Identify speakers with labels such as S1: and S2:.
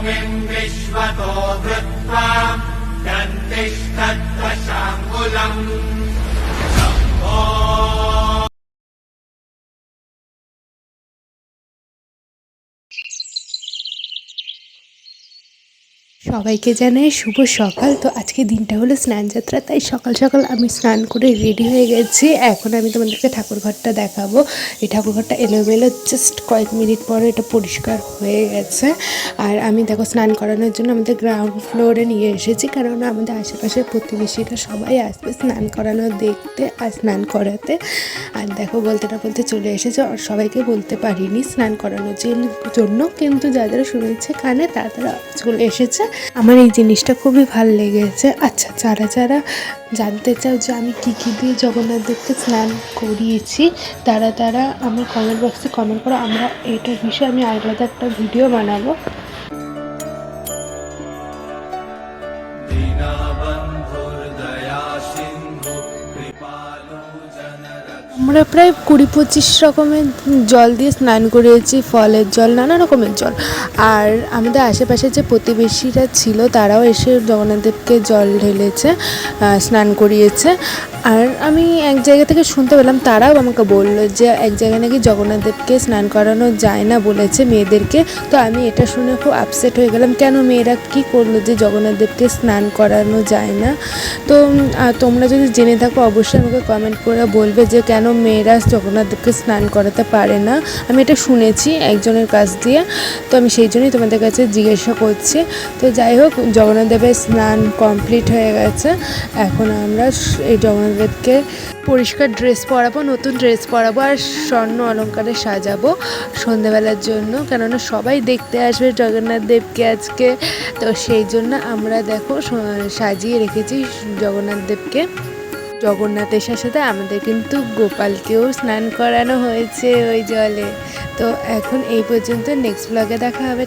S1: भूमिम् विश्वतो वृत्वा तन्तिष्ठत्वशाङ्गुलम्
S2: সবাইকে জানাই শুভ সকাল। তো আজকে দিনটা হলো স্নান যাত্রা, তাই সকাল সকাল আমি স্নান করে রেডি হয়ে গেছি। এখন আমি তোমাদেরকে ঠাকুর ঘরটা দেখাবো। এই ঠাকুর ঘরটা এলোমেলো জাস্ট কয়েক মিনিট পরে এটা পরিষ্কার হয়ে গেছে। আর আমি দেখো স্নান করানোর জন্য আমাদের গ্রাউন্ড ফ্লোরে নিয়ে এসেছি কারণ আমাদের আশেপাশের প্রতিবেশীরা সবাই আসবে স্নান করানো দেখতে আর স্নান করাতে। আর দেখো বলতে না বলতে চলে এসেছে, আর সবাইকে বলতে পারিনি স্নান করানোর জন্য- কিন্তু যাদের শুনেছে কানে, তারা চলে এসেছে। আমার এই জিনিসটা খুবই ভালো লেগেছে। আচ্ছা যারা যারা জানতে চাও যে আমি কী কী দিয়ে জগন্নাথ দেবকে স্নান করিয়েছি, তারা তারা আমার কমেন্ট বক্সে কমেন্ট করো। আমরা এটার বিষয়ে আমি আলাদা একটা ভিডিও বানাবো। আমরা প্রায় কুড়ি পঁচিশ রকমের জল দিয়ে স্নান করেছি, ফলের জল, নানা রকমের জল। আর আমাদের আশেপাশে যে প্রতিবেশীরা ছিল, তারাও এসে জগন্নাথদেবকে জল ঢেলেছে স্নান করিয়েছে। আর আমি এক জায়গা থেকে শুনতে পেলাম, তারাও আমাকে বলল যে এক জায়গায় নাকি জগন্নাথদেবকে স্নান করানো যায় না বলেছে মেয়েদেরকে। তো আমি এটা শুনে খুব আপসেট হয়ে গেলাম, কেন মেয়েরা কি করল যে জগন্নাথদেবকে স্নান করানো যায় না? তো তোমরা যদি জেনে থাকো, অবশ্যই আমাকে কমেন্ট করে বলবে যে কেন মেয়েরা জগন্নাথদেবকে স্নান করাতে পারে না। আমি এটা শুনেছি একজনের কাছ দিয়ে, তো আমি সেই জন্যই তোমাদের কাছে জিজ্ঞাসা করছি। তো যাই হোক জগন্নাথদেবের স্নান কমপ্লিট হয়ে গেছে। এখন আমরা এই এই জগন্নাথদেবকে পরিষ্কার ড্রেস পরাবো, নতুন ড্রেস পরাবো আর স্বর্ণ অলঙ্কারে সাজাবো সন্ধেবেলার জন্য। কেননা সবাই দেখতে আসবে জগন্নাথ দেবকে আজকে। তো সেই জন্য আমরা দেখো সাজিয়ে রেখেছি জগন্নাথ দেবকে। জগন্নাথের সাথে সাথে আমাদের কিন্তু গোপালকেও স্নান করানো হয়েছে ওই জলে। তো এখন এই পর্যন্ত নেক্সট ব্লগে দেখা হবে